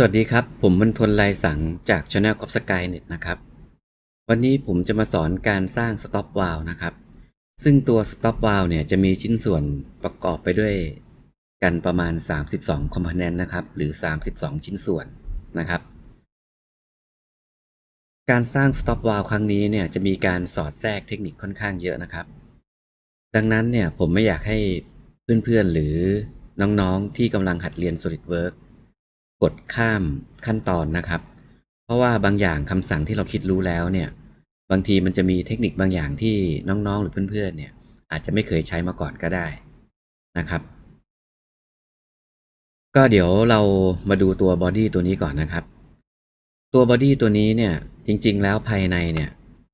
สวัสดีครับ ผมบรรทนลายสังจาก Channel ก o ฟสกายเน็ตนะครับ วันนี้ผมจะมาสอนการสร้าง Stop Valve นะครับ ซึ่งตัว Stop Valve เนี่ยจะมีชิ้นส่วนประกอบไปด้วยกันประมาณ 32 Component นะครับ หรือ 32 ชิ้นส่วนนะครับ การสร้าง Stop Valve ครั้งนี้เนี่ยจะมีการสอดแทรกเทคนิคค่อนข้างเยอะนะครับ ดังนั้นเนี่ยผมไม่อยากให้เพื่อนๆหรือน้องๆที่กำลังหัดเรียน SolidWorks กดข้ามขั้นตอนนะครับ เพราะว่าบางอย่างคำสั่งที่เราคิดรู้แล้วเนี่ยบางทีมันจะมีเทคนิคบางอย่างที่น้องๆ หรือเพื่อนๆเนี่ยอาจจะไม่เคยใช้มาก่อนก็ได้นะครับ ก็เดี๋ยวเรามาดูตัวบอดี้ตัวนี้ก่อนนะครับ ตัวบอดี้ตัวนี้เนี่ยจริงๆ แล้วภายในเนี่ย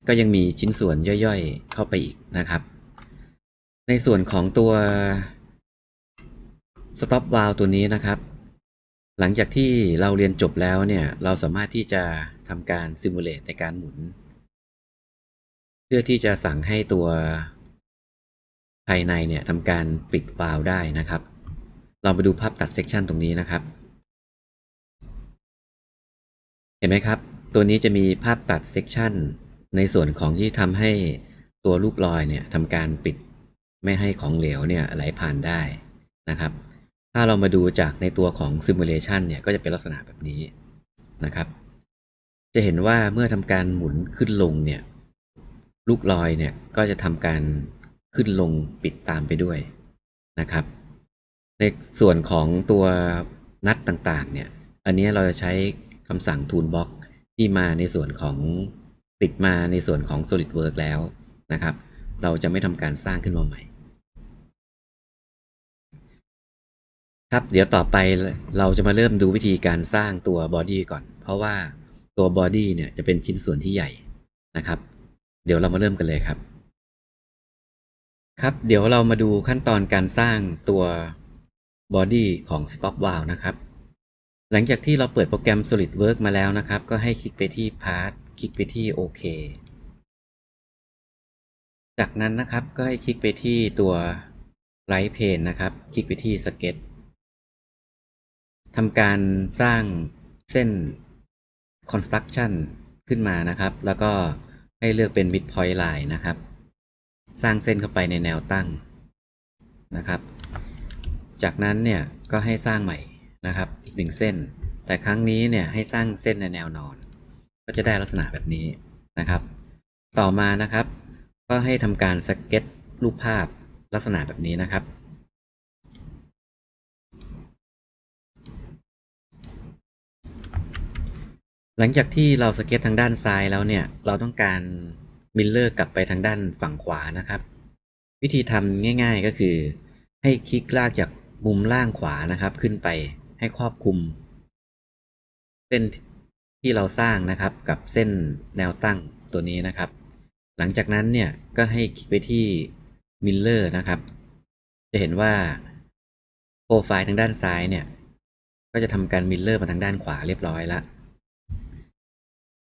ก็ยังมีชิ้นส่วนย่อยๆ เข้าไปอีกนะครับ ในส่วนของตัว stop valve ตัวนี้นะครับ หลังจากที่เราเรียนจบแล้วเนี่ย เราสามารถที่จะทำการซิมูเลตในการหมุน เพื่อที่จะสั่งให้ตัวภายในเนี่ยทำการปิดวาล์วได้นะครับ เราไปดูภาพตัดเซกชันตรงนี้นะครับ เห็นไหมครับ ตัวนี้จะมีภาพตัดเซกชันในส่วนของที่ทำให้ตัวลูกลอยเนี่ยทำการปิดไม่ให้ของเหลวเนี่ยไหลผ่านได้นะครับ ถ้าเรามาดูจากในตัวของ Simulation เนี่ยก็จะเป็นลักษณะแบบนี้นะครับ จะเห็นว่าเมื่อทำการหมุนขึ้นลงเนี่ยลูกลอยเนี่ยก็จะทำการขึ้นลงปิดตามไปด้วยนะครับ ในส่วนของตัวนัดต่างๆเนี่ยอันนี้เราจะใช้คำสั่ง Toolbox ที่มาในส่วนของติดมาในส่วนของ SolidWorks แล้วนะครับ เราจะไม่ทำการสร้างขึ้นมาใหม่ ครับ เดี๋ยวต่อไปเราจะมาเริ่มดูวิธีการสร้างตัวบอดี้ก่อน เพราะว่าตัวบอดี้เนี่ยจะเป็นชิ้นส่วนที่ใหญ่นะครับ เดี๋ยวเรามาเริ่มกันเลยครับ ครับเดี๋ยวเรามาดูขั้นตอนการสร้างตัวบอดี้ของ Stop Valve นะครับ หลังจากที่เราเปิดโปรแกรม SolidWorks มาแล้วนะครับ ก็ให้คลิกไปที่ Part คลิกไปที่โอเคจากนั้นนะครับก็ให้คลิกไปที่ตัว Right Pane นะครับ คลิกไปที่ Sketch ทำการสร้างเส้น construction ขึ้นมานะครับ แล้วก็ให้เลือกเป็น midpoint line นะครับ สร้างเส้นเข้าไปในแนวตั้งนะครับ จากนั้นเนี่ยก็ให้สร้างใหม่นะครับ อีกหนึ่งเส้น แต่ครั้งนี้เนี่ยให้สร้างเส้นในแนวนอน ก็จะได้ลักษณะแบบนี้นะครับ ต่อมานะครับ ก็ให้ทำการสเก็ตรูปภาพลักษณะแบบนี้นะครับ หลังจากที่เราสเก็ตทางด้านซ้ายแล้วเนี่ยเราต้องการมิลเลอร์กลับไปทางด้านฝั่งขวานะครับ วิธีทำง่าย ๆก็คือ ให้คลิกลากจากมุมล่างขวานะครับ ขึ้นไปให้ครอบคลุม เส้นที่เราสร้างนะครับกับเส้นแนวตั้งตัวนี้นะครับ หลังจากนั้นเนี่ยก็ให้คลิกไปที่มิลเลอร์นะครับ จะเห็นว่าโปรไฟล์ทางด้านซ้ายเนี่ยก็จะทำการมิลเลอร์มาทางด้านขวาเรียบร้อยแล้ว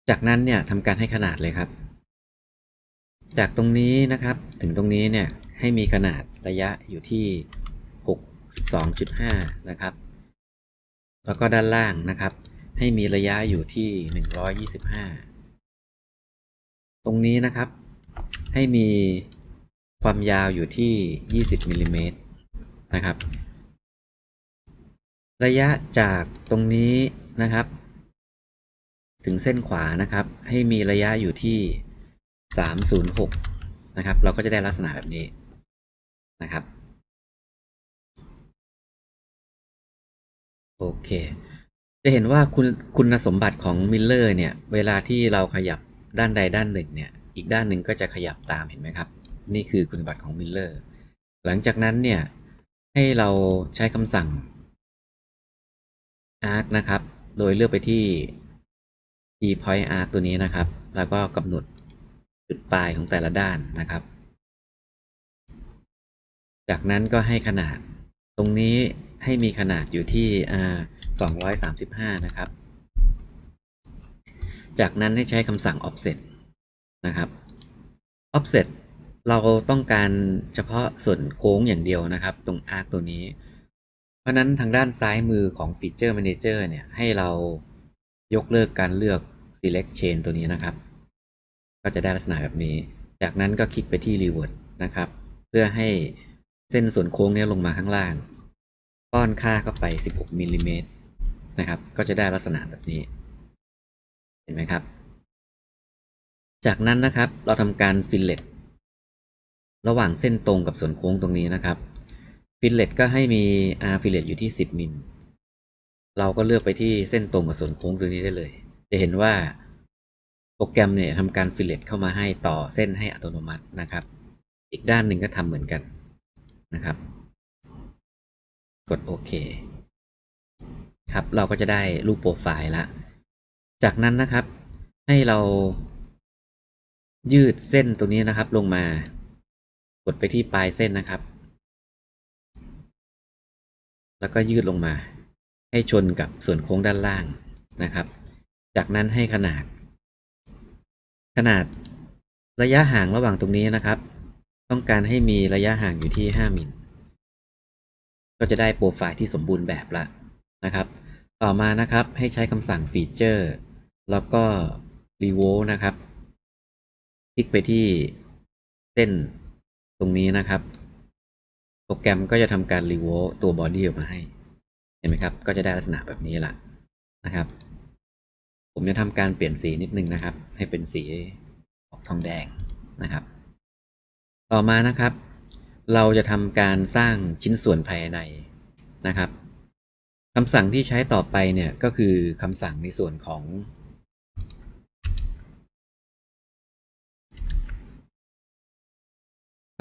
จากนั้นเนี่ยทำการให้ขนาดเลยครับ จากตรงนี้นะครับถึงตรงนี้เนี่ยให้มีขนาดระยะอยู่ที่ 62.5 นะครับ แล้วก็ด้านล่างนะครับ ให้มีระยะอยู่ที่ 125 ตรงนี้นะครับ ให้มีความยาวอยู่ที่ 20มิลลิเมตรนะครับ ระยะจากตรงนี้นะครับ ถึงเส้นขวานะครับ ให้มีระยะอยู่ที่ 306 นะครับ เราก็จะได้ลักษณะแบบนี้นะครับ โอเค จะเห็นว่าคุณคุณสมบัติของมิลเลอร์เนี่ย เวลาที่เราขยับด้านใดด้านหนึ่งเนี่ย อีกด้านหนึ่งก็จะขยับตามเห็นไหมครับ นี่คือคุณสมบัติของมิลเลอร์ หลังจากนั้นเนี่ย ให้เราใช้คำสั่ง arc นะครับ โดยเลือกไปที่ e point arc ตัวนี้นะครับ แล้วก็กำหนดจุดปลายของแต่ละด้านนะครับ จากนั้นก็ให้ขนาด ตรงนี้ให้มีขนาดอยู่ที่อ่า235 นะครับ จากนั้นให้ใช้คำสั่ง offset นะครับ offset เราต้องการเฉพาะส่วนโค้งอย่างเดียวนะครับ ตรง arc ตัวนี้ เพราะฉะนั้นทางด้านซ้ายมือของ Feature Manager เนี่ยให้เรา ยกเลิกการเลือก Select Chain ตัวนี้นะครับ ก็จะได้ลักษณะแบบนี้ จากนั้นก็คลิกไปที่ Revert นะครับ เพื่อให้เส้นส่วนโค้งนี้ลงมาข้างล่าง ป้อนค่าเข้าไป 16มิลลิเมตรนะครับ ก็จะได้ลักษณะแบบนี้ เห็นไหมครับ จากนั้นนะครับเราทำการ Fillet ระหว่างเส้นตรงกับส่วนโค้งตรงนี้นะครับ ฟิลเลตก็ให้มี R ฟิลเลตอยู่ที่ 10มิล เราก็เลือกไปที่เส้นตรงกับส่วนโค้งตรงนี้ได้เลย จะเห็นว่าโปรแกรมเนี่ยทำการฟิลเลตเข้ามาให้ต่อเส้นให้อัตโนมัตินะครับ อีกด้านหนึ่งก็ทำเหมือนกันนะครับ กดโอเคครับ เราก็จะได้รูปโปรไฟล์ละ จากนั้นนะครับ ให้เรา ยืดเส้นตัวนี้นะครับ ลงมา กดไปที่ปลายเส้นนะครับ แล้วก็ยืดลงมา ให้ชนกับส่วนโค้งด้านล่างนะครับ จากนั้นให้ขนาด ขนาดระยะห่างระหว่างตรงนี้นะครับ ต้องการให้มีระยะห่างอยู่ที่ 5มิลก็จะได้โปรไฟล์ที่สมบูรณ์แบบละนะครับ ต่อมานะครับให้ใช้คำสั่งฟีเจอร์แล้วก็ r e v o นะครับ คลิกไปที่เส้นตรงนี้นะครับ โปรแกรมก็จะทำการ r e v o ตัวบอดี้ออกมาให้ ห็นไหมครับ ก็จะได้ลักษณะแบบนี้ละนะครับ ผมจะทำการเปลี่ยนสีนิดนึงนะครับ ให้เป็นสีออกทองแดงนะครับ ต่อมานะครับ เราจะทำการสร้างชิ้นส่วนภายในนะครับคำสั่งที่ใช้ต่อไปเนี่ยก็คือคำสั่งในส่วนของ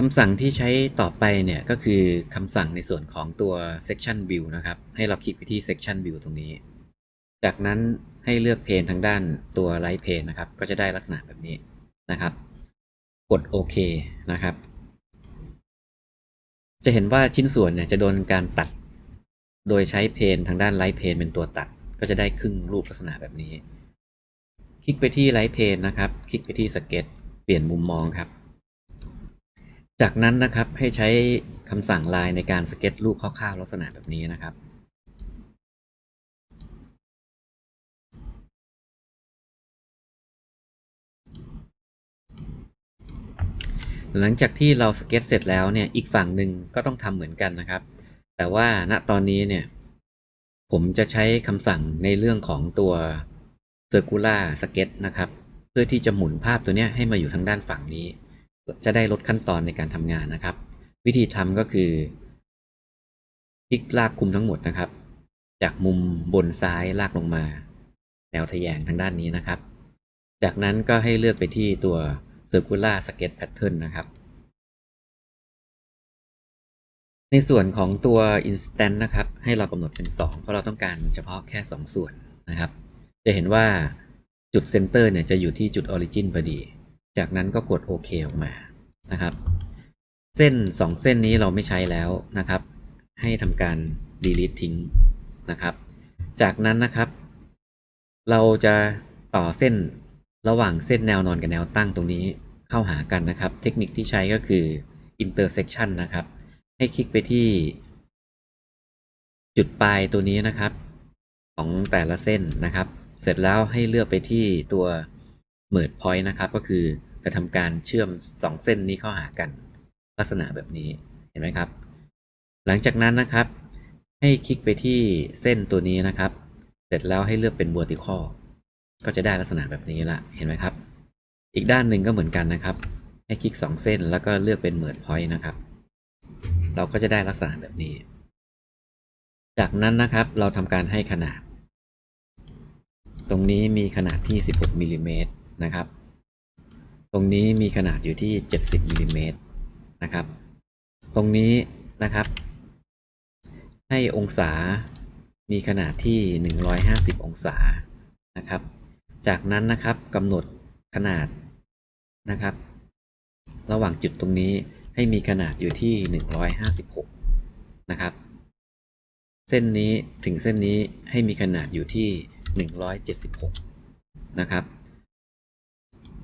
คำสั่งที่ใช้ต่อไปเนี่ยก็คือคำสั่งในส่วนของตัว section view นะครับ ให้เราคลิกไปที่ section view ตรงนี้ จากนั้นให้เลือกเพนทางด้านตัว right pane นะครับ ก็จะได้ลักษณะแบบนี้นะครับ กดโอเคนะครับ จะเห็นว่าชิ้นส่วนเนี่ยจะโดนการตัด โดยใช้เพนทางด้าน right pane เป็นตัวตัด ก็จะได้ครึ่งรูปลักษณะแบบนี้ คลิกไปที่ right pane นะครับ คลิกไปที่ sketch เปลี่ยนมุมมองครับ จากนั้นนะครับให้ใช้คำสั่งลายในการสเก็ตรูปคร่าวๆ ลักษณะแบบนี้นะครับ หลังจากที่เราสเก็ตเสร็จแล้วเนี่ยอีกฝั่งหนึ่งก็ต้องทำเหมือนกันนะครับ แต่ว่าณตอนนี้เนี่ยผมจะใช้คำสั่งในเรื่องของตัว Circular Sketch นะครับ เพื่อที่จะหมุนภาพตัวนี้ให้มาอยู่ทางด้านฝั่งนี้ จะได้ลดขั้นตอนในการทำงานนะครับ วิธีทำก็คือ คลิกลากคุมทั้งหมดนะครับ จากมุมบนซ้ายลากลงมา แนวทะแยงทางด้านนี้นะครับ จากนั้นก็ให้เลือกไปที่ตัว Circular Sketch Pattern นะครับ ในส่วนของตัว Instant นะครับ ให้เรากำหนดเป็น 2 เพราะเราต้องการเฉพาะแค่ 2 ส่วนนะครับ จะเห็นว่าจุดเซนเตอร์เนี่ยจะอยู่ที่จุด Origin พอดี จากนั้นก็กดโอเคออกมานะครับ เส้น 2 เส้นนี้เราไม่ใช้แล้วนะครับ ให้ทำการ delete ทิ้งนะครับ จากนั้นนะครับ เราจะต่อเส้นระหว่างเส้นแนวนอนกับแนวตั้งตรงนี้เข้าหากันนะครับ เทคนิคที่ใช้ก็คือ intersection นะครับ ให้คลิกไปที่ จุดปลายตัวนี้นะครับ ของแต่ละเส้นนะครับ เสร็จแล้วให้เลือกไปที่ตัว merge point นะครับ ก็คือ จะทำการเชื่อม 2 เส้นนี้เข้าหากัน ลักษณะแบบนี้เห็นไหมครับ หลังจากนั้นนะครับ ให้คลิกไปที่เส้นตัวนี้นะครับ เสร็จแล้วให้เลือกเป็น vertical ก็จะได้ลักษณะแบบนี้ละเห็นไหมครับ อีกด้านหนึ่งก็เหมือนกันนะครับ ให้คลิก 2 เส้นแล้วก็เลือกเป็น merge point นะครับ เราก็จะได้ลักษณะแบบนี้ จากนั้นนะครับเราทำการให้ขนาด ตรงนี้มีขนาดที่ 16มิลลิเมตรนะครับ รงนี้มีขนาดอยู่ที่ 70มิลลิเมตรนะครับ ตรงนี้นะครับ ให้องศามีขนาดที่ 150 องศานะครับ จากนั้นนะครับกำหนดขนาดนะครับ ระหว่างจุดตรงนี้ให้มีขนาดอยู่ที่ 156 นะครับ เส้นนี้ถึงเส้นนี้ให้มีขนาดอยู่ที่ 176 นะครับ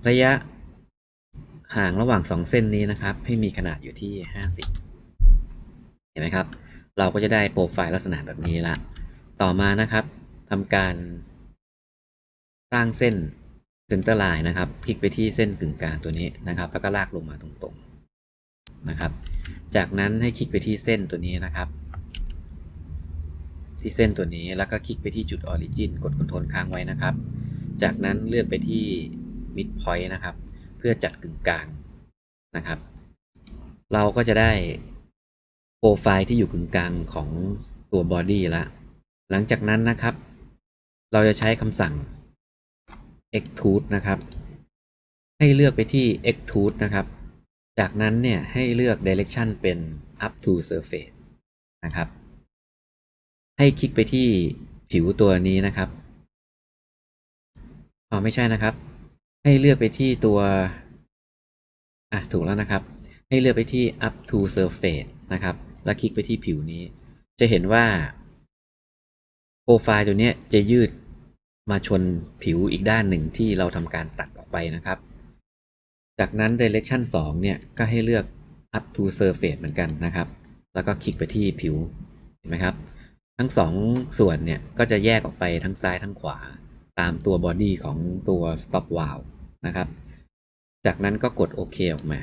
ระยะ ห่างระหว่าง 2 เส้นนี้นะครับ ให้มีขนาดอยู่ที่ 50 เห็นไหมครับ เราก็จะได้โปรไฟล์ลักษณะแบบนี้ละ ต่อมานะครับทำการ สร้างเส้นเซนเตอร์ไลน์นะครับ คลิกไปที่เส้นกึ่งกลางตัวนี้นะครับ แล้วก็ลากลงมาตรงๆนะครับ จากนั้นให้คลิกไปที่เส้นตัวนี้นะครับ ที่เส้นตัวนี้แล้วก็คลิกไปที่จุด Origin กด Ctrl ค้างไว้นะครับ จากนั้นเลือกไปที่ Mid Point นะครับ พื่อจัดกึ่งกลางนะครับ เราก็จะได้โปรไฟล์ที่อยู่กึ่งกลางของตัว Body ละ หลังจากนั้นนะครับ เราจะใช้คำสั่ง extrude นะครับ ให้เลือกไปที่ extrude นะครับ จากนั้นเนี่ยให้เลือก direction เป็น up to surface นะครับ ให้คลิกไปที่ผิวตัวนี้นะครับ อ๋อไม่ใช่นะครับ ให้เลือกไปที่ตัว อะ ถูกแล้วนะครับ ให้เลือกไปที่ up to surface นะครับ แล้วคลิกไปที่ผิวนี้ จะเห็นว่า โปรไฟล์ตัวนี้จะยืดมาชนผิวอีกด้านหนึ่งที่เราทำการตัดออกไปนะครับ จากนั้น direction 2 เนี่ย ก็ให้เลือก up to surface เหมือนกันนะครับ แล้วก็คลิกไปที่ผิว เห็นไหมครับ ทั้งสองส่วนเนี่ย ก็จะแยกออกไปทั้งซ้ายทั้งขวา ตามตัวบอดี้ของตัว stop valve นะครับ จากนั้นก็กดโอเคออกมา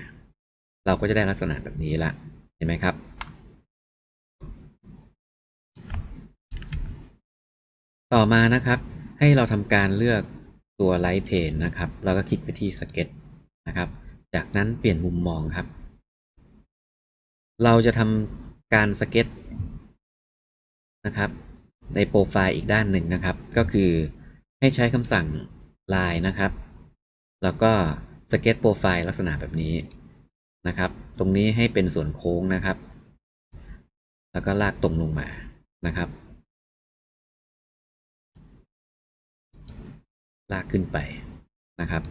เราก็จะได้ลักษณะแบบนี้ละ เห็นไหมครับ ต่อมานะครับให้เราทำการเลือกตัว Light Plane นะครับเราก็คลิกไปที่ Sketch นะครับ จากนั้นเปลี่ยนมุมมองครับ เราจะทำการสเก็ตนะครับ ในโปรไฟล์อีกด้านหนึ่งนะครับ ก็คือให้ใช้คำสั่ง line นะครับ แล้วก็สเก็ตโปรไฟล์ลักษณะแบบนี้นะครับ ตรงนี้ให้เป็นส่วนโค้งนะครับ แล้วก็ลากตรงลงมานะครับ ลากขึ้นไปนะครับ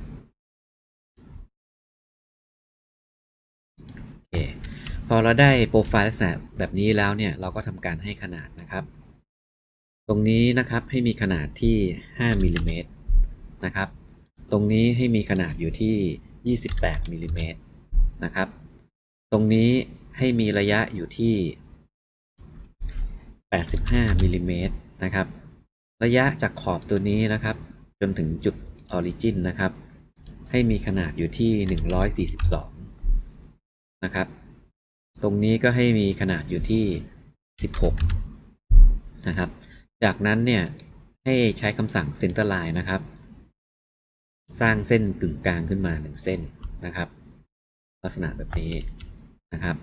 โอเคพอเราได้โปรไฟล์ลักษณะแบบนี้แล้วเนี่ยเราก็ทำการให้ขนาดนะครับ ตรงนี้นะครับให้มีขนาดที่ 5มิลลิเมตรนะครับ ตรงนี้ให้มีขนาดอยู่ที่ 28มิลลิเมตรนะครับ ตรงนี้ให้มีระยะอยู่ที่ 85มิลลิเมตรนะครับ ระยะจากขอบตัวนี้นะครับ จนถึงจุดออริจินนะครับ ให้มีขนาดอยู่ที่ 142 นะครับ ตรงนี้ก็ให้มีขนาดอยู่ที่ 16 นะครับ จากนั้นเนี่ยให้ใช้คำสั่ง center line นะครับ สร้างเส้นกึ่งกลางขึ้นมา1เส้นนะครับ ลักษณะแบบนี้นะครับ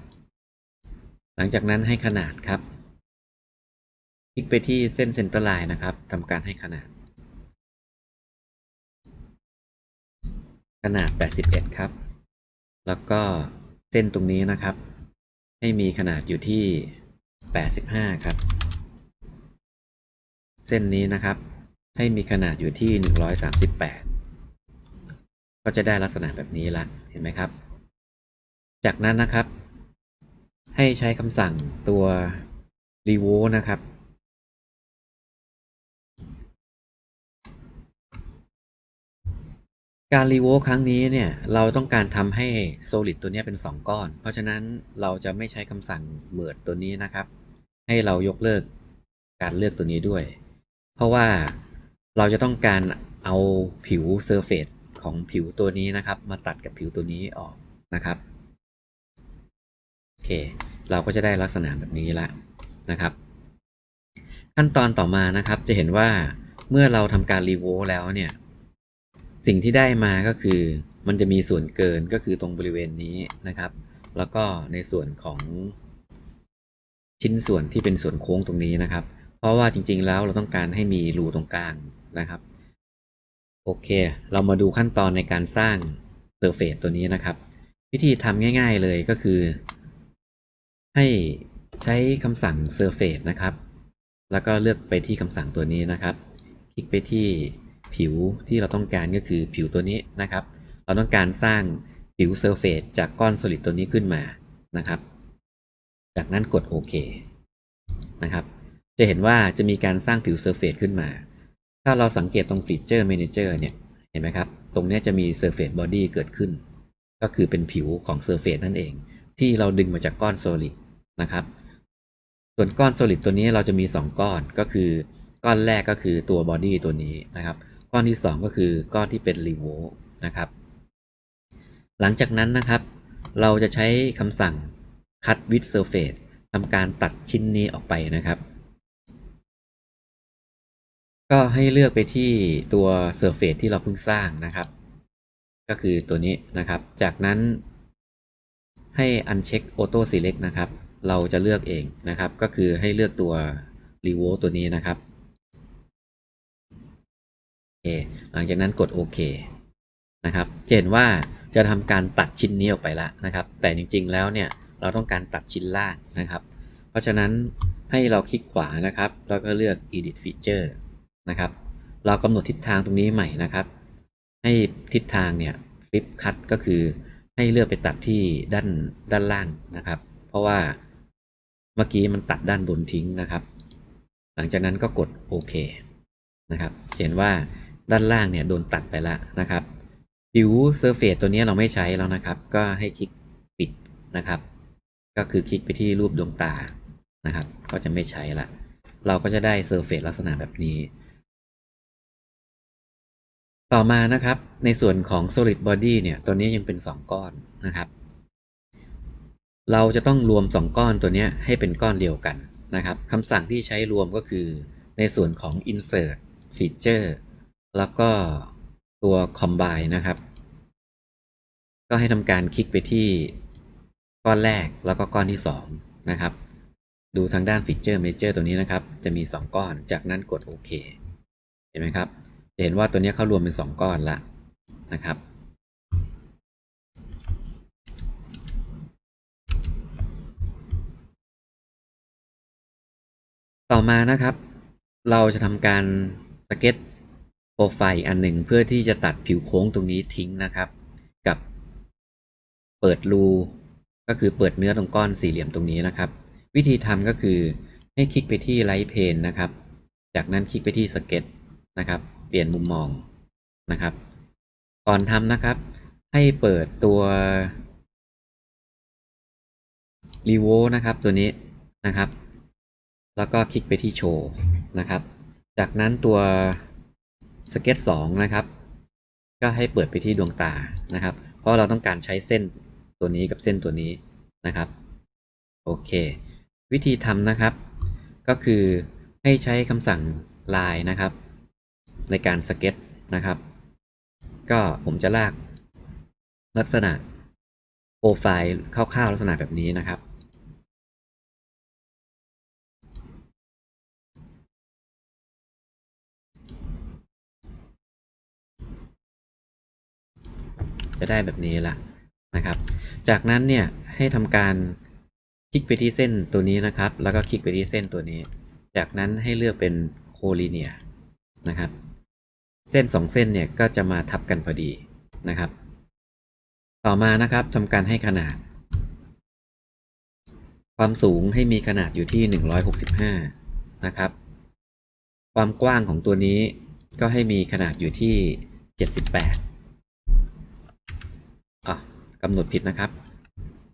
หลังจากนั้นให้ขนาดครับ คลิกไปที่เส้น center line นะครับทำการให้ขนาด ขนาด 81 ครับ แล้วก็เส้นตรงนี้นะครับ ให้มีขนาดอยู่ที่ 85 ครับ เส้นนี้นะครับให้มีขนาดอยู่ที่ 138 ก็จะได้ลักษณะแบบนี้ละเห็นไหมครับ จากนั้นนะครับ ให้ใช้คำสั่งตัว r e v o นะครับ การรีโวครั้งนี้เนี่ย เราต้องการทำให้ Solid ตัวนี้เป็น 2 ก้อน เพราะฉะนั้นเราจะไม่ใช้คำสั่ง merge ตัวนี้นะครับ ให้เรายกเลิกการเลือกตัวนี้ด้วย เพราะว่าเราจะต้องการเอาผิว Surface ของผิวตัวนี้นะครับ มาตัดกับผิวตัวนี้ออกนะครับโอเค เราก็จะได้ลักษณะแบบนี้ละนะครับ ขั้นตอนต่อมานะครับจะเห็นว่าเมื่อเราทำการรีโวแล้วเนี่ย สิ่งที่ได้มาก็คือ มันจะมีส่วนเกินก็คือตรงบริเวณนี้นะครับ แล้วก็ในส่วนของชิ้นส่วนที่เป็นส่วนโค้งตรงนี้นะครับ เพราะว่าจริงๆแล้วเราต้องการให้มีรูตรงกลางนะครับ โอเค เรามาดูขั้นตอนในการสร้างเซอร์เฟซตัวนี้นะครับ วิธีทำง่าย ๆเลยก็คือ ให้ใช้คำสั่ง surface นะครับ แล้วก็เลือกไปที่คำสั่งตัวนี้นะครับ คลิกไปที่ผิวที่เราต้องการก็คือผิวตัวนี้นะครับ เราต้องการสร้างผิว surface จากก้อน solid ตัวนี้ขึ้นมานะครับ จากนั้นกดโอเคนะครับ จะเห็นว่าจะมีการสร้างผิว surface ขึ้นมา ถ้าเราสังเกตตรง feature manager เนี่ย เห็นไหมครับ ตรงนี้จะมี surface body เกิดขึ้น ก็คือเป็นผิวของ surface นั่นเอง ที่เราดึงมาจากก้อน solid นะครับ ส่วนก้อน solid ตัวนี้เราจะมี 2 ก้อน ก็คือก้อนแรกก็คือตัว body ตัวนี้นะครับ ก้อนที่ 2 ก็คือก้อนที่เป็น revolve นะครับ หลังจากนั้นนะครับ เราจะใช้คำสั่ง cut with surface ทำการตัดชิ้นนี้ออกไปนะครับ ก็ให้เลือกไปที่ตัว surface ที่เราเพิ่งสร้างนะครับ ก็คือตัวนี้นะครับ จากนั้น ให้ uncheck auto select นะครับ เราจะเลือกเองนะครับ ก็คือให้เลือกตัว r e v o l ตัวนี้นะครับโอเคหลังจากนั้นกดโอเคนะครับจะเห็นว่าจะทำการตัดชิ้นนี้ออกไปละนะครับ แต่จริงๆแล้วเนี่ยเราต้องการตัดชิ้นล่างนะครับ เพราะฉะนั้นให้เราคลิกขวานะครับ แล้วก็เลือก edit feature นะครับ เรากำหนดทิศทางตรงนี้ใหม่นะครับ ให้ทิศทางเนี่ย flip cut ก็คือให้เลือกไปตัดที่ด้านด้านล่างนะครับ เพราะว่าเมื่อกี้มันตัดด้านบนทิ้งนะครับ หลังจากนั้นก็กดโอเคนะครับ เห็นว่าด้านล่างเนี่ยโดนตัดไปแล้วนะครับผิวเซอร์เฟซตัวนี้เราไม่ใช้แล้วนะครับ ก็ให้คลิกปิดนะครับ ก็คือคลิกไปที่รูปดวงตานะครับ ก็จะไม่ใช้ละ เราก็จะได้เซอร์เฟซลักษณะแบบนี้ ต่อมานะครับในส่วนของ solid body เนี่ยตัวนี้ยังเป็น 2 ก้อนนะครับ เราจะต้องรวม 2 ก้อนตัวนี้ให้เป็นก้อนเดียวกันนะครับคำสั่งที่ใช้รวมก็คือในส่วนของ insert feature แล้วก็ตัว combine นะครับ ก็ให้ทำการคลิกไปที่ก้อนแรกแล้วก็ก้อนที่ 2 นะครับ ดูทางด้าน feature major ตัวนี้นะครับ จะมี 2 ก้อน จากนั้นกดโอเคเห็นไหมครับ จะเห็นว่าตัวนี้เข้ารวมเป็น 2 ก้อนละนะครับ ต่อมานะครับ เราจะทำการสเก็ตโปรไฟล์อันหนึ่งเพื่อที่จะตัดผิวโค้งตรงนี้ทิ้งนะครับ กับเปิดรูก็คือเปิดเนื้อตรงก้อนสี่เหลี่ยมตรงนี้นะครับ วิธีทำก็คือให้คลิกไปที่ไลท์เพนนะครับ จากนั้นคลิกไปที่สเก็ตนะครับ ลี่ยนมุมมองนะครับ ก่อนทำนะครับ ให้เปิดตัว r e v o นะครับตัวนี้นะครับ แล้วก็คลิกไปที่โชว์นะครับ จากนั้นตัวสเก็ต2นะครับ ก็ให้เปิดไปที่ดวงตานะครับ เพราะเราต้องการใช้เส้นตัวนี้กับเส้นตัวนี้นะครับ โอเค วิธีทำนะครับ ก็คือให้ใช้คำสั่งลายนะครับ ในการสเก็ตนะครับ ก็ผมจะลากลักษณะโปรไฟล์คร่าวๆลักษณะแบบนี้นะครับ จะได้แบบนี้ละนะครับ จากนั้นเนี่ยให้ทำการคลิกไปที่เส้นตัวนี้นะครับ แล้วก็คลิกไปที่เส้นตัวนี้ จากนั้นให้เลือกเป็นโคลีเนียนะครับ เส้นสองเส้นเนี่ยก็จะมาทับกันพอดีนะครับ ต่อมานะครับทำการให้ขนาด ความสูงให้มีขนาดอยู่ที่ 165 นะครับ ความกว้างของตัวนี้ก็ให้มีขนาดอยู่ที่ 78อะกำหนดผิดนะครับ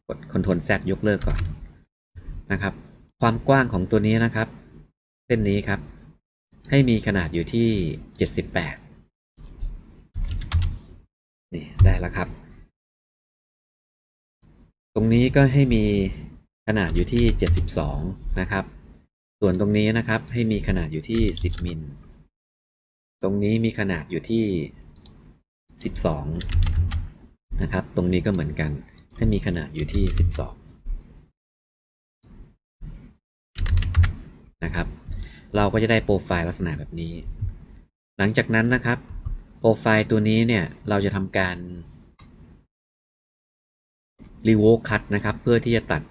กด Ctrl Z ยกเลิกก่อนนะครับ ความกว้างของตัวนี้นะครับ เส้นนี้ครับ ให้มีขนาดอยู่ที่ 78 นี่ได้แล้วครับ ตรงนี้ก็ให้มีขนาดอยู่ที่ 72 นะครับ ส่วนตรงนี้นะครับให้มีขนาดอยู่ที่ 10 มิล ตรงนี้มีขนาดอยู่ที่ 12 นะครับ ตรงนี้ก็เหมือนกัน ให้มีขนาดอยู่ที่ 12 นะครับ เราก็จะได้โปรไฟล์ลักษณะแบบนี้ หลังจากนั้นนะครับ โปรไฟล์ตัวนี้เนี่ย เราจะทำการรีโวคัตนะครับ เพื่อที่จะตัด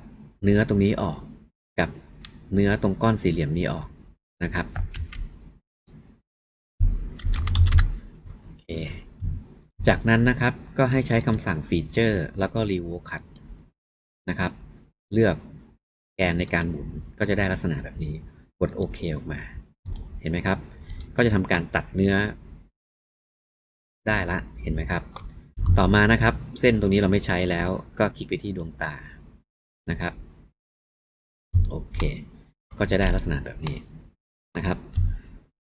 เนื้อตรงนี้ออกกับเนื้อตรงก้อนสี่เหลี่ยมนี้ออกนะครับโอเคจากนั้นนะครับก็ให้ใช้คำสั่งฟีเจอร์แล้วก็ r e v o cut นะครับ เลือกแกนในการหมุนก็จะได้ลักษณะแบบนี้ กดโอเคออกมา เห็นไหมครับ ก็จะทำการตัดเนื้อ ได้ละ เห็นไหมครับ ต่อมานะครับ เส้นตรงนี้เราไม่ใช้แล้ว ก็คลิกไปที่ดวงตา นะครับ โอเค ก็จะได้ลักษณะแบบนี้นะครับ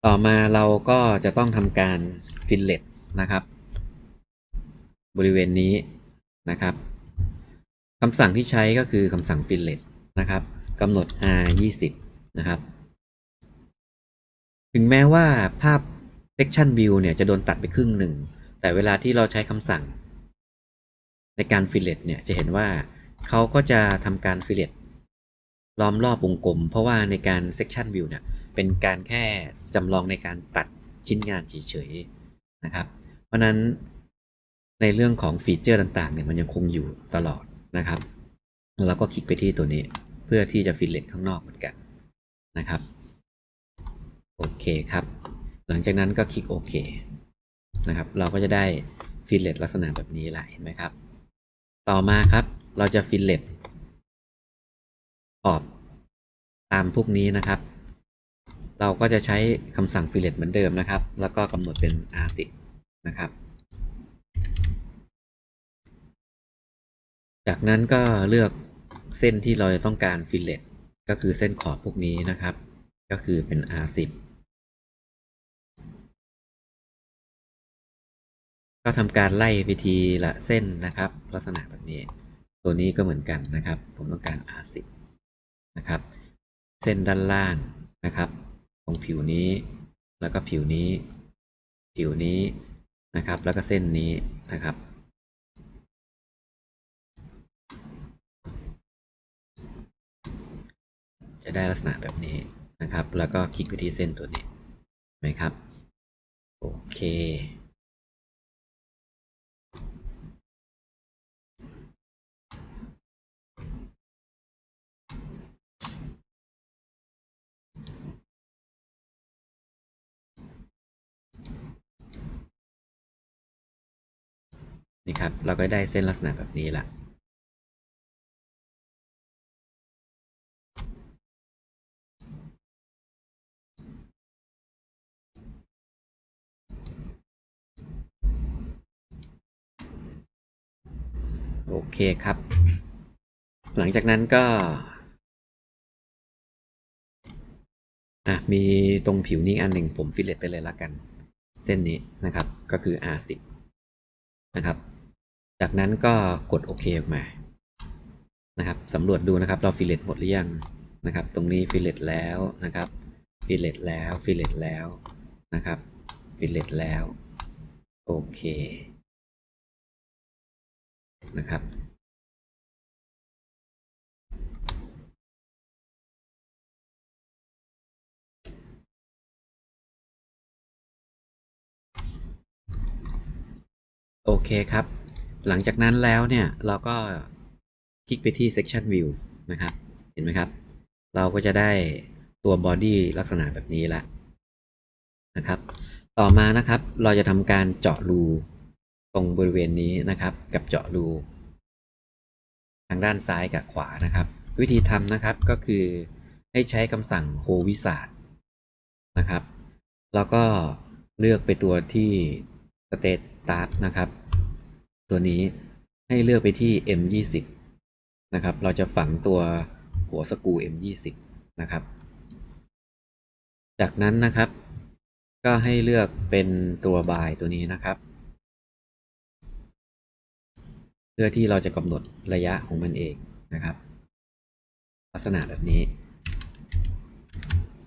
ต่อมาเราก็จะต้องทำการฟิลเลตนะครับ บริเวณนี้นะครับคำสั่งที่ใช้ก็คือคำสั่ง fillet นะครับกำหนด r 20 นะครับ ถึงแม้ว่าภาพ section view เนี่ยจะโดนตัดไปครึ่งหนึ่ง แต่เวลาที่เราใช้คำสั่ง ในการ fillet เนี่ยจะเห็นว่าเขาก็จะทำการ fillet ล้อมรอบวงกลม เพราะว่าในการ section view เนี่ยเป็นการแค่จำลองในการตัดชิ้นงานเฉยๆนะครับ เพราะฉะนั้นในเรื่องของฟีเจอร์ต่างๆเนี่ยมันยังคงอยู่ตลอดนะครับเราก็คลิกไปที่ตัวนี้เพื่อที่จะฟิลเลตข้างนอกเหมือนกันนะครับ โอเคครับ หลังจากนั้นก็คลิกโอเคนะครับ เราก็จะได้ฟิลเลตลักษณะแบบนี้แหละเห็นไหมครับ ต่อมาครับเราจะฟิลเลตขอบตามพวกนี้นะครับ เราก็จะใช้คำสั่ง fillet เหมือนเดิมนะครับ แล้วก็กำหนดเป็น r10 นะครับ จากนั้นก็เลือกเส้นที่เราจะต้องการ fillet ก็คือเส้นขอบพวกนี้นะครับ ก็คือเป็น r10 ก็ทำการไล่ไปทีละเส้นนะครับ ลักษณะแบบนี้ ตัวนี้ก็เหมือนกันนะครับ ผมต้องการ r10 นะครับ เส้นด้านล่างนะครับ ตรงผิวนี้ แล้วก็ผิวนี้ ผิวนี้นะครับ แล้วก็เส้นนี้นะครับจะได้ลักษณะแบบนี้นะครับ แล้วก็คลิกไปที่เส้นตัวนี้เห็นไหมครับ โอเค นี่ครับ เราก็ได้เส้นลักษณะแบบนี้ละโอเคครับ หลังจากนั้นก็อะมีตรงผิวนี้อันหนึ่งผมฟิลเลตไปเลยละกัน เส้นนี้นะครับก็คือ R10 นะครับ จากนั้นก็กดโอเคออกมานะครับสำรวจดูนะครับเราฟิลเลตหมดหรือยังนะครับ ตรงนี้ฟิลเลตแล้วนะครับฟิลเลตแล้วฟิลเลตแล้วนะครับฟิลเลตแล้วโอเคนะครับโอเคครับ หลังจากนั้นแล้วเนี่ยเราก็คลิกไปที่ section view นะครับ เห็นไหมครับ เราก็จะได้ตัว body ลักษณะแบบนี้ละนะครับ ต่อมานะครับเราจะทำการเจาะรูตรงบริเวณนี้นะครับ กับเจาะรูทางด้านซ้ายกับขวานะครับ วิธีทำนะครับก็คือให้ใช้คำสั่ง h o v i s a r d นะครับ แล้วก็เลือกไปตัวที่ state start นะครับ ตัวนี้ให้เลือกไปที่ M20 นะครับ เราจะฝังตัวหัวสกู M20 นะครับ จากนั้นนะครับ ก็ให้เลือกเป็นตัวบายตัวนี้นะครับ เพื่อที่เราจะกำหนดระยะของมันเองนะครับ ลักษณะแบบนี้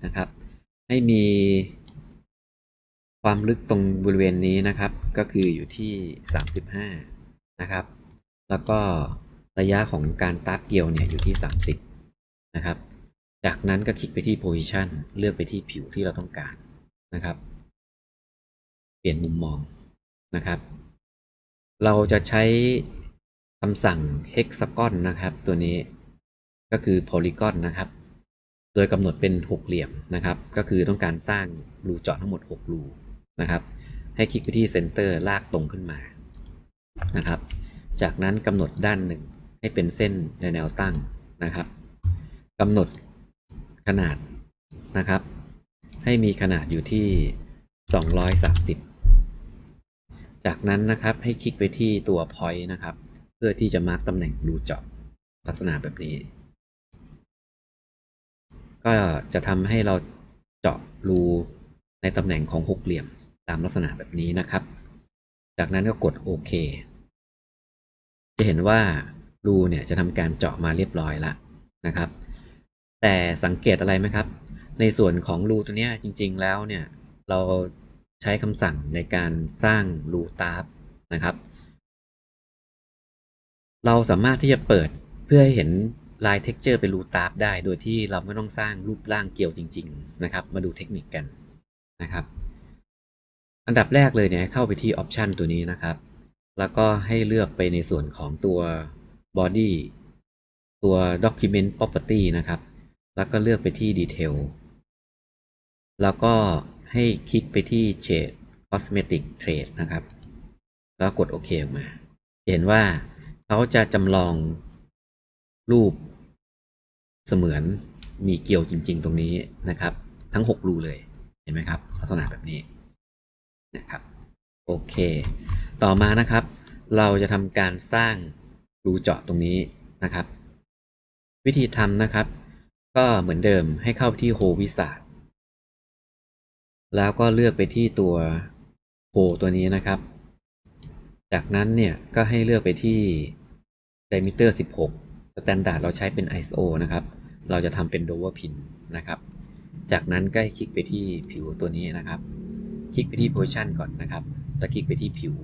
นะครับ ให้มีความลึกตรงบริเวณนี้นะครับ ก็คืออยู่ที่ 35 นะครับ แล้วก็ระยะของการตาร์เกียวเนี่ยอยู่ที่ 30 นะครับ จากนั้นก็คลิกไปที่ position เลือกไปที่ผิวที่เราต้องการนะครับ เปลี่ยนมุมมองนะครับ เราจะใช้คำสั่ง hexagon นะครับ ตัวนี้ก็คือ polygon นะครับ โดยกำหนดเป็นหกเหลี่ยมนะครับ ก็คือต้องการสร้างรูเจาะทั้งหมด 6 รูนะครับ ให้คลิกไปที่ center ลากตรงขึ้นมา นะครับ จากนั้นกำหนดด้านหนึ่งให้เป็นเส้นในแนวตั้งนะครับกำหนดขนาดนะครับ ให้มีขนาดอยู่ที่ 230 จากนั้นนะครับให้คลิกไปที่ตัว point นะครับ เพื่อที่จะมาร์กตำแหน่งรูเจาะลักษณะแบบนี้ ก็จะทำให้เราเจาะรูในตำแหน่งของหกเหลี่ยมตามลักษณะแบบนี้นะครับ จากนั้นก็กดโอเค จะเห็นว่ารูเนี่ยจะทำการเจาะมาเรียบร้อยละนะครับ แต่สังเกตอะไรไหมครับ ในส่วนของรูตัวนี้จริง ๆ แล้วเนี่ยเราใช้คำสั่งในการสร้างรูตาร์นะครับ เราสามารถที่จะเปิดเพื่อให้เห็นลายเท็กเจอร์เป็นรูตาร์ได้ โดยที่เราไม่ต้องสร้างรูปร่างเกลียวจริง ๆ นะครับ มาดูเทคนิคกันนะครับ อันดับแรกเลยเนี่ยเข้าไปที่ออปชันตัวนี้นะครับ แล้วก็ให้เลือกไปในส่วนของตัว body ตัว document property นะครับ แล้วก็เลือกไปที่ detail แล้วก็ให้คลิกไปที่ shade cosmetic trade นะครับ แล้วกดโอเคออกมา เห็นว่าเขาจะจำลองรูปเสมือนมีเกลียวจริง ๆ ตรงนี้นะครับ ทั้ง 6 รูเลย เห็นไหมครับ ลักษณะแบบนี้ นะครับโอเค ต่อมานะครับ เราจะทำการสร้างรูเจาะตรงนี้นะครับ วิธีทำนะครับ ก็เหมือนเดิมให้เข้าไปที่โฮวิสาแล้วก็เลือกไปที่ตัวโฮตัวนี้นะครับ จากนั้นเนี่ยก็ให้เลือกไปที่ diameter 16 standard เราใช้เป็น ISO นะครับ เราจะทำเป็น dover pin นะครับ จากนั้นก็ให้คลิกไปที่ผิวตัวนี้นะครับ คลิกไปที่ position ก่อนนะครับ แล้วคลิกไปที่ผิว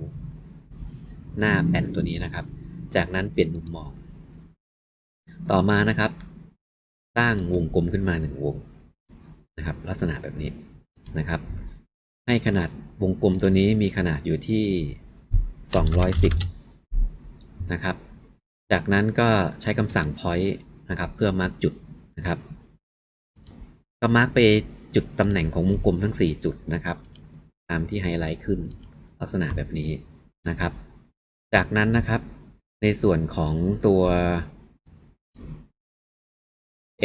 หน้าแผ่นตัวนี้นะครับ จากนั้นเปลี่ยนมุมมอง ต่อมานะครับ สร้างวงกลมขึ้นมาหนึ่งวงนะครับ ลักษณะแบบนี้นะครับ ให้ขนาดวงกลมตัวนี้มีขนาดอยู่ที่ 210 นะครับ จากนั้นก็ใช้คำสั่ง point นะครับ เพื่อมาร์กจุดนะครับ ก็มาร์กไปจุดตำแหน่งของวงกลมทั้ง 4 จุดนะครับามที่ไฮไลท์ขึ้น ลักษณะแบบนี้นะครับ จากนั้นนะครับ ในส่วนของตัว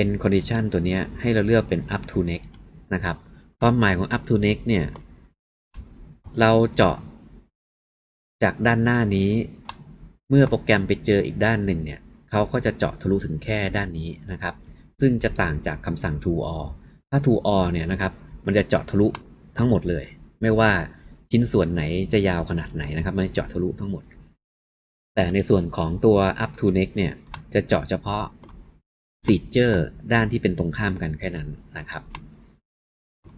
end condition ตัวนี้ให้เราเลือกเป็น up to next นะครับความหมายของ up to next เนี่ย เราเจาะจากด้านหน้านี้ เมื่อโปรแกรมไปเจออีกด้านหนึ่งเนี่ยเขาก็จะเจาะทะลุถึงแค่ด้านนี้นะครับ ซึ่งจะต่างจากคำสั่ง to all ถ้า to all เนี่ยนะครับ มันจะเจาะทะลุทั้งหมดเลย ไม่ว่าชิ้นส่วนไหนจะยาวขนาดไหนนะครับ มันจะเจาะทะลุทั้งหมด แต่ในส่วนของตัว up to next เนี่ย จะเจาะเฉพาะฟีเจอร์ด้านที่เป็นตรงข้ามกันแค่นั้นนะครับ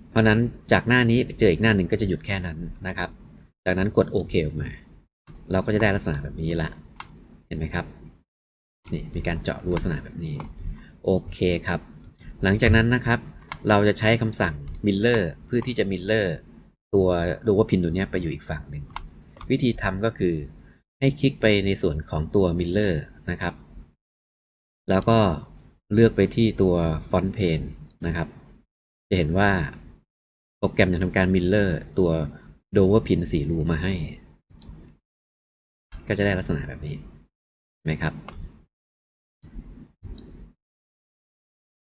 เพราะนั้นจากหน้านี้ไปเจออีกหน้าหนึ่งก็จะหยุดแค่นั้นนะครับ จากนั้นกดโอเคออกมา เราก็จะได้ลักษณะแบบนี้ละเห็นไหมครับนี่มีการเจาะรูลักษณะแบบนี้โอเคครับ หลังจากนั้นนะครับ เราจะใช้คำสั่ง Miller เพื่อที่จะ Miller ตัวโดว่าพินตัวนี้ไปอยู่อีกฝั่งหนึ่ง วิธีทำก็คือให้คลิกไปในส่วนของตัว Miller นะครับ แล้วก็เลือกไปที่ตัว Font Pane นะครับ จะเห็นว่าโปรแกรมจะทำการ Miller ตัว Dover Pin สีรูมาให้ ก็จะได้ลักษณะแบบนี้ไหมครับ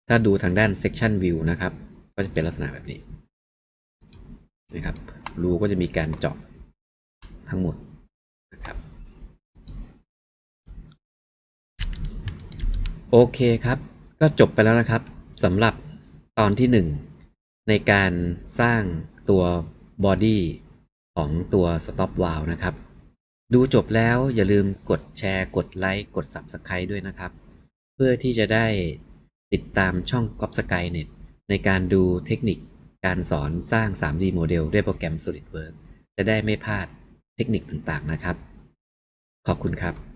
ถ้าดูทางด้าน section view นะครับ ก็จะเป็นลักษณะแบบนี้ นะครับรูก็จะมีการเจาะทั้งหมดนะครับโอเคครับ ก็จบไปแล้วนะครับสำหรับตอนที่ 1 ในการสร้างตัว body ของตัว stop valve นะครับ ดูจบแล้วอย่าลืมกดแชร์ กดไลค์ กด Subscribe ด้วยนะครับ เพื่อที่จะได้ติดตามช่อง g o p Skynet ในการดูเทคนิค การสอนสร้าง 3D โมเดลด้วยโปรแกรม SolidWorks จะได้ไม่พลาดเทคนิคต่างๆนะครับ ขอบคุณครับ